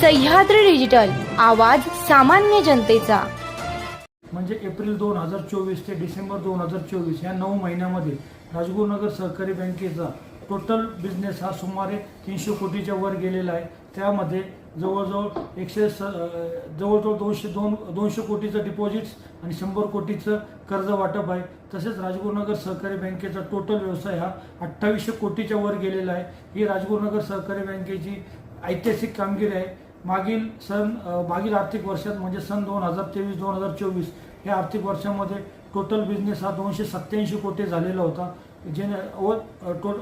Sahyadri digital आवाज सामान्य जनतेचा. म्हणजे एप्रिल दोन हजार चोवीस ते डिसेंबर दोन हजार चोवीस या नऊ महिन्यामध्ये राजगुरुनगर सहकारी बँकेचा टोटल बिझनेस हा सुमारे तीनशे कोटीच्या वर गेलेला आहे. त्यामध्ये जवळजवळ एकशे स जवळजवळ दोनशे दोन दोनशे कोटीचं डिपॉझिट्स आणि शंभर कोटीचं कर्ज वाटप आहे. तसेच राजगुरुनगर सहकारी बँकेचा टोटल व्यवसाय हा अठ्ठावीसशे कोटीच्या वर गेलेला आहे. ही राजगुरुनगर सहकारी बँकेची ऐतिहासिक कामगिरी आहे. मागील सन मागील आर्थिक वर्षात म्हणजे सन दोन हजार तेवीस दोन हजार चोवीस या आर्थिक वर्षामध्ये टोटल बिझनेस हा दोनशे सत्त्याऐंशी कोटी झालेला होता. जे व टो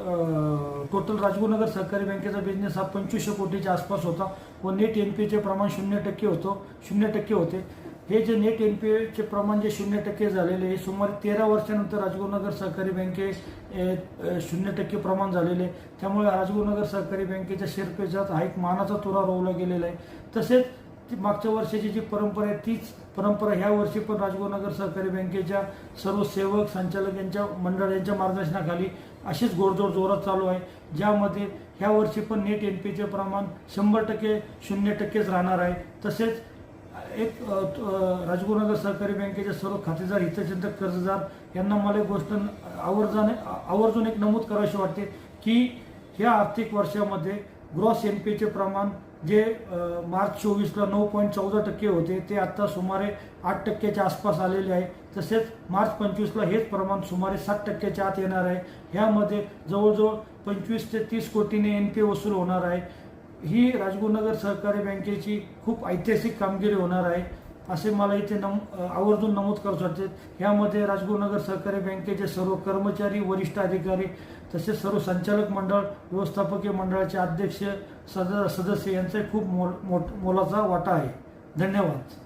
टोटल राजगुरुनगर सहकारी बँकेचा बिझनेस हा पंचवीसशे कोटीच्या आसपास होता व नेट एन पीचे प्रमाण शून्य टक्के होतो शून्य टक्के होते. हे जे नेट एन पी एचे प्रमाण जे शून्य टक्के झालेले हे सुमारे तेरा वर्षानंतर राजगुरुनगर सहकारी बँके शून्य टक्के प्रमाण झालेले त्यामुळे राजगुरुनगर सहकारी बँकेच्या शेअरपेचात हा एक मानाचा तुरा रोवला गेलेला आहे. तसेच ती मागच्या वर्षाची जी परंपरा आहे तीच परंपरा ह्या वर्षी पण राजगुरुनगर सहकारी बँकेच्या सर्व सेवक संचालक यांच्या मंडळ यांच्या मार्गदर्शनाखाली अशीच गोडजोड जोरात चालू आहे. ज्यामध्ये ह्या वर्षी पण नेट एन पीचे प्रमाण शंभर टक्के शून्य टक्केच राहणार आहे. तसेच एक राजगुरुनगर सहकारी बँकेचे सर्व खातेदार हितचिंतक कर्जदार यांना मला एक गोष्ट आवर्जाने आवर्जून एक नमूद करावीशी वाटते की ह्या आर्थिक वर्षामध्ये ग्रॉस एन पीचे प्रमाण जे मार्च चोवीसला नऊ पॉईंट चौदा टक्के होते ते आता सुमारे आठ टक्क्याच्या आसपास आलेले आहे. तसेच मार्च पंचवीसला हेच प्रमाण सुमारे सात टक्क्याच्या आत येणार आहे. ह्यामध्ये जवळजवळ पंचवीस ते तीस कोटीने एन पी वसूल होणार आहे. ही राजगुरुनगर सहकारी बँकेची खूप ऐतिहासिक कामगिरी होणार आहे असे मला इथे नम आवर्जून नमूद करत वाटते ह्यामध्ये राजगुरुनगर सहकारी बँकेचे सर्व कर्मचारी वरिष्ठ अधिकारी तसेच सर्व संचालक मंडळ व्यवस्थापकीय मंडळाचे अध्यक्ष सद सदस्य यांचा खूप मोल मोठ मोलाचा वाटा आहे. धन्यवाद.